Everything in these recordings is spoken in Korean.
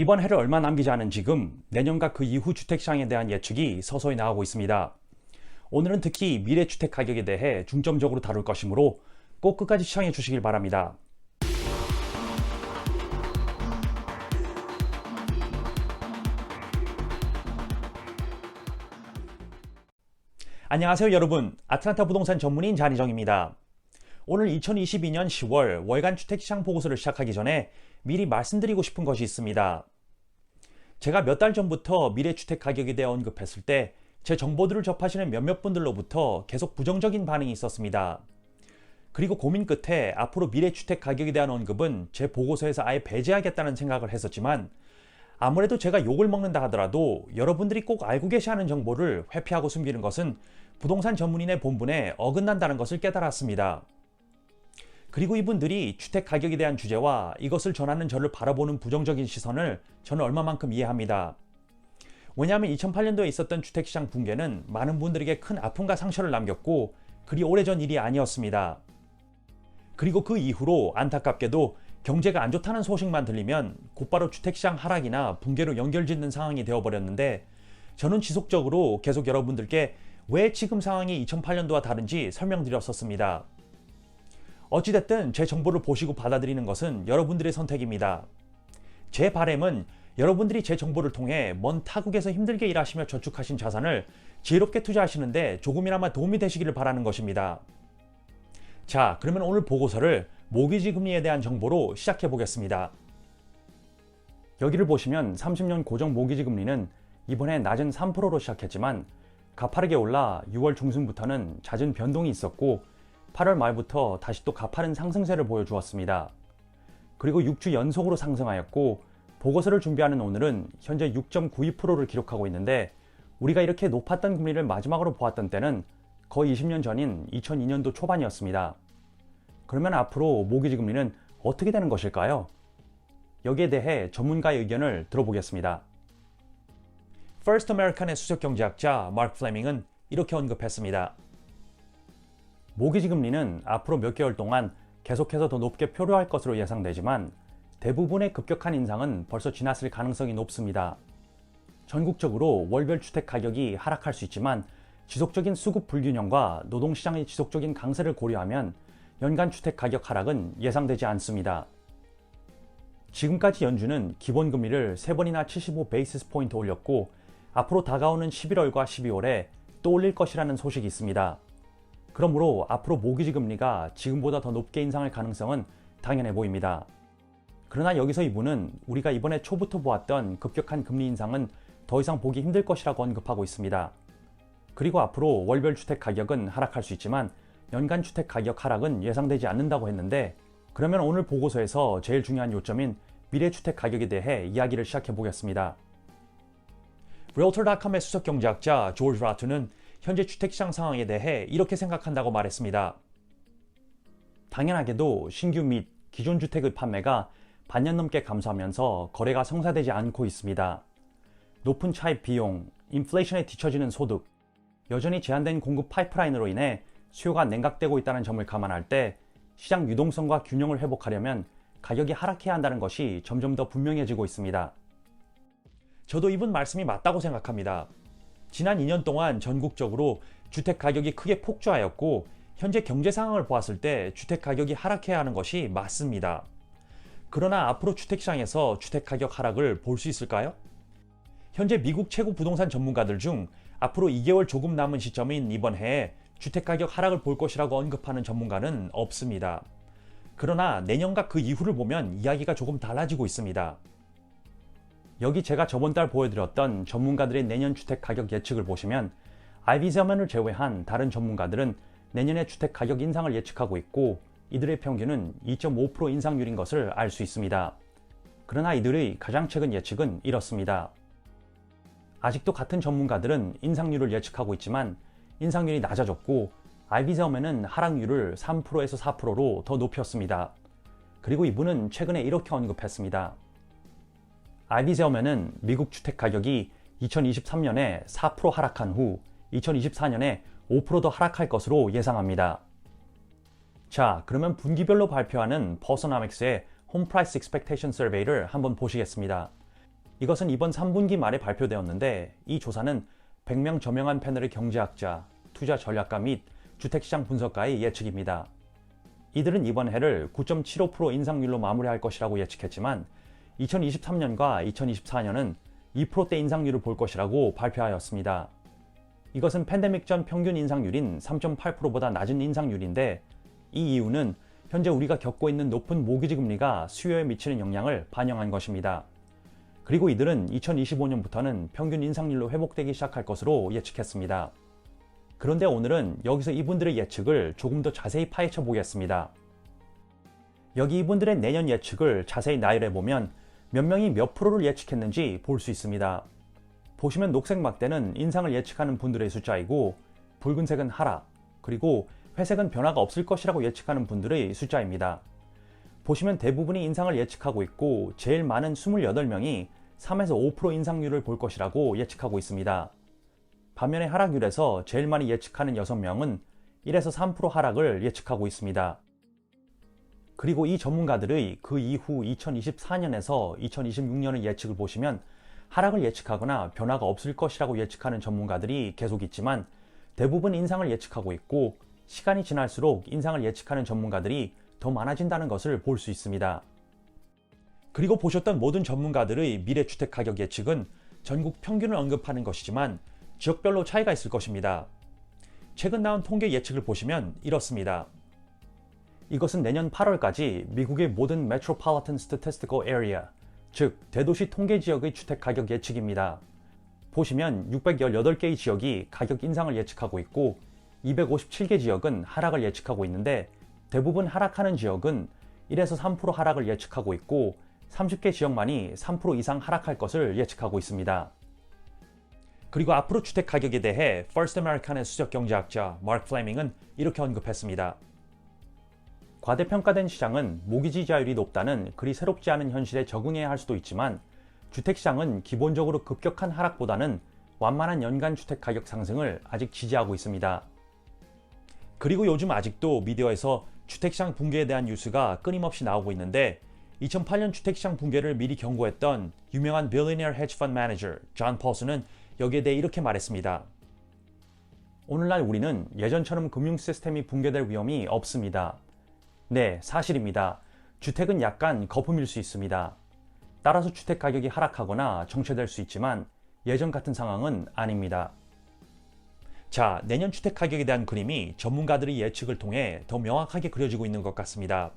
이번 해를 얼마 남기지 않은 지금 내년과 그 이후 주택시장에 대한 예측이 서서히 나오고 있습니다. 오늘은 특히 미래 주택 가격에 대해 중점적으로 다룰 것이므로 꼭 끝까지 시청해 주시길 바랍니다. 안녕하세요 여러분 아틀란타 부동산 전문인 잔희정입니다. 오늘 2022년 10월 월간 주택시장 보고서를 시작하기 전에 미리 말씀드리고 싶은 것이 있습니다. 제가 몇 달 전부터 미래 주택 가격에 대해 언급했을 때 제 정보들을 접하시는 몇몇 분들로부터 계속 부정적인 반응이 있었습니다. 그리고 고민 끝에 앞으로 미래 주택 가격에 대한 언급은 제 보고서에서 아예 배제하겠다는 생각을 했었지만 아무래도 제가 욕을 먹는다 하더라도 여러분들이 꼭 알고 계셔야 하는 정보를 회피하고 숨기는 것은 부동산 전문인의 본분에 어긋난다는 것을 깨달았습니다. 그리고 이분들이 주택 가격에 대한 주제와 이것을 전하는 저를 바라보는 부정적인 시선을 저는 얼마만큼 이해합니다. 왜냐하면 2008년도에 있었던 주택시장 붕괴는 많은 분들에게 큰 아픔과 상처를 남겼고 그리 오래전 일이 아니었습니다. 그리고 그 이후로 안타깝게도 경제가 안 좋다는 소식만 들리면 곧바로 주택시장 하락이나 붕괴로 연결짓는 상황이 되어버렸는데 저는 지속적으로 계속 여러분들께 왜 지금 상황이 2008년도와 다른지 설명드렸었습니다. 어찌됐든 제 정보를 보시고 받아들이는 것은 여러분들의 선택입니다. 제 바램은 여러분들이 제 정보를 통해 먼 타국에서 힘들게 일하시며 저축하신 자산을 지혜롭게 투자하시는데 조금이나마 도움이 되시기를 바라는 것입니다. 자, 그러면 오늘 보고서를 모기지 금리에 대한 정보로 시작해 보겠습니다. 여기를 보시면 30년 고정 모기지 금리는 이번에 낮은 3%로 시작했지만 가파르게 올라 6월 중순부터는 잦은 변동이 있었고 8월 말부터 다시 또 가파른 상승세를 보여주었습니다. 그리고 6주 연속으로 상승하였고 보고서를 준비하는 오늘은 현재 6.92%를 기록하고 있는데 우리가 이렇게 높았던 금리를 마지막으로 보았던 때는 거의 20년 전인 2002년도 초반이었습니다. 그러면 앞으로 모기지 금리는 어떻게 되는 것일까요? 여기에 대해 전문가의 의견을 들어보겠습니다. First American의 수석 경제학자 마크 플레밍은 이렇게 언급했습니다. 모기지 금리는 앞으로 몇 개월 동안 계속해서 더 높게 표류할 것으로 예상되지만 대부분의 급격한 인상은 벌써 지났을 가능성이 높습니다. 전국적으로 월별 주택 가격이 하락할 수 있지만 지속적인 수급 불균형과 노동시장의 지속적인 강세를 고려하면 연간 주택 가격 하락은 예상되지 않습니다. 지금까지 연준은 기본금리를 3번이나 75 베이시스 포인트 올렸고 앞으로 다가오는 11월과 12월에 또 올릴 것이라는 소식이 있습니다. 그러므로 앞으로 모기지 금리가 지금보다 더 높게 인상할 가능성은 당연해 보입니다. 그러나 여기서 이분은 우리가 이번에 초부터 보았던 급격한 금리 인상은 더 이상 보기 힘들 것이라고 언급하고 있습니다. 그리고 앞으로 월별 주택 가격은 하락할 수 있지만 연간 주택 가격 하락은 예상되지 않는다고 했는데 그러면 오늘 보고서에서 제일 중요한 요점인 미래 주택 가격에 대해 이야기를 시작해 보겠습니다. Realtor.com의 수석 경제학자 조지 라투는 현재 주택시장 상황에 대해 이렇게 생각한다고 말했습니다. 당연하게도 신규 및 기존 주택의 판매가 반년 넘게 감소하면서 거래가 성사되지 않고 있습니다. 높은 차입 비용, 인플레이션에 뒤처지는 소득, 여전히 제한된 공급 파이프라인으로 인해 수요가 냉각되고 있다는 점을 감안할 때 시장 유동성과 균형을 회복하려면 가격이 하락해야 한다는 것이 점점 더 분명해지고 있습니다. 저도 이분 말씀이 맞다고 생각합니다. 지난 2년 동안 전국적으로 주택 가격이 크게 폭주하였고 현재 경제 상황을 보았을 때 주택 가격이 하락해야 하는 것이 맞습니다. 그러나 앞으로 주택시장에서 주택 가격 하락을 볼 수 있을까요? 현재 미국 최고 부동산 전문가들 중 앞으로 2개월 조금 남은 시점인 이번 해에 주택 가격 하락을 볼 것이라고 언급하는 전문가는 없습니다. 그러나 내년과 그 이후를 보면 이야기가 조금 달라지고 있습니다. 여기 제가 저번 달 보여드렸던 전문가들의 내년 주택 가격 예측을 보시면 아이비저먼을 제외한 다른 전문가들은 내년에 주택 가격 인상을 예측하고 있고 이들의 평균은 2.5% 인상률인 것을 알 수 있습니다. 그러나 이들의 가장 최근 예측은 이렇습니다. 아직도 같은 전문가들은 인상률을 예측하고 있지만 인상률이 낮아졌고 아이비저먼은 하락률을 3%에서 4%로 더 높였습니다. 그리고 이분은 최근에 이렇게 언급했습니다. 아이비저먼은 미국 주택 가격이 2023년에 4% 하락한 후 2024년에 5%더 하락할 것으로 예상합니다. 자, 그러면 분기별로 발표하는 퍼서나믹스의 홈 프라이스 익스펙테이션 서베이를 한번 보시겠습니다. 이것은 이번 3분기 말에 발표되었는데 이 조사는 100명 저명한 패널의 경제학자, 투자 전략가 및 주택시장 분석가의 예측입니다. 이들은 이번 해를 9.75% 인상률로 마무리할 것이라고 예측했지만 2023년과 2024년은 2%대 인상률을 볼 것이라고 발표하였습니다. 이것은 팬데믹 전 평균 인상률인 3.8%보다 낮은 인상률인데 이 이유는 현재 우리가 겪고 있는 높은 모기지 금리가 수요에 미치는 영향을 반영한 것입니다. 그리고 이들은 2025년부터는 평균 인상률로 회복되기 시작할 것으로 예측했습니다. 그런데 오늘은 여기서 이분들의 예측을 조금 더 자세히 파헤쳐 보겠습니다. 여기 이분들의 내년 예측을 자세히 나열해 보면 몇 명이 몇 프로를 예측했는지 볼 수 있습니다. 보시면 녹색 막대는 인상을 예측하는 분들의 숫자이고 붉은색은 하락, 그리고 회색은 변화가 없을 것이라고 예측하는 분들의 숫자입니다. 보시면 대부분이 인상을 예측하고 있고 제일 많은 28명이 3에서 5% 인상률을 볼 것이라고 예측하고 있습니다. 반면에 하락률에서 제일 많이 예측하는 6명은 1에서 3% 하락을 예측하고 있습니다. 그리고 이 전문가들의 그 이후 2024년에서 2026년의 예측을 보시면 하락을 예측하거나 변화가 없을 것이라고 예측하는 전문가들이 계속 있지만 대부분 인상을 예측하고 있고 시간이 지날수록 인상을 예측하는 전문가들이 더 많아진다는 것을 볼 수 있습니다. 그리고 보셨던 모든 전문가들의 미래 주택 가격 예측은 전국 평균을 언급하는 것이지만 지역별로 차이가 있을 것입니다. 최근 나온 통계 예측을 보시면 이렇습니다. 이것은 내년 8월까지 미국의 모든 Metropolitan Statistical Area, 즉 대도시 통계 지역의 주택 가격 예측입니다. 보시면 618개의 지역이 가격 인상을 예측하고 있고 257개 지역은 하락을 예측하고 있는데 대부분 하락하는 지역은 1에서 3% 하락을 예측하고 있고 30개 지역만이 3% 이상 하락할 것을 예측하고 있습니다. 그리고 앞으로 주택 가격에 대해 First American의 수석 경제학자 마크 플레밍은 이렇게 언급했습니다. 과대평가된 시장은 모기지 자율이 높다는 그리 새롭지 않은 현실에 적응해야 할 수도 있지만 주택시장은 기본적으로 급격한 하락보다는 완만한 연간 주택 가격 상승을 아직 지지하고 있습니다. 그리고 요즘 아직도 미디어에서 주택시장 붕괴에 대한 뉴스가 끊임없이 나오고 있는데 2008년 주택시장 붕괴를 미리 경고했던 유명한 hedge fund manager 존 펄스는 여기에 대해 이렇게 말했습니다. 오늘날 우리는 예전처럼 금융 시스템이 붕괴될 위험이 없습니다. 네, 사실입니다. 주택은 약간 거품일 수 있습니다. 따라서 주택 가격이 하락하거나 정체될 수 있지만 예전 같은 상황은 아닙니다. 자, 내년 주택 가격에 대한 그림이 전문가들의 예측을 통해 더 명확하게 그려지고 있는 것 같습니다.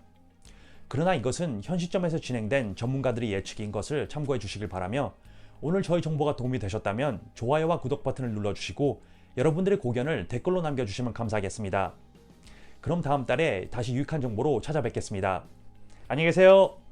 그러나 이것은 현 시점에서 진행된 전문가들의 예측인 것을 참고해 주시길 바라며 오늘 저희 정보가 도움이 되셨다면 좋아요와 구독 버튼을 눌러주시고 여러분들의 고견을 댓글로 남겨주시면 감사하겠습니다. 그럼 다음 달에 다시 유익한 정보로 찾아뵙겠습니다. 안녕히 계세요.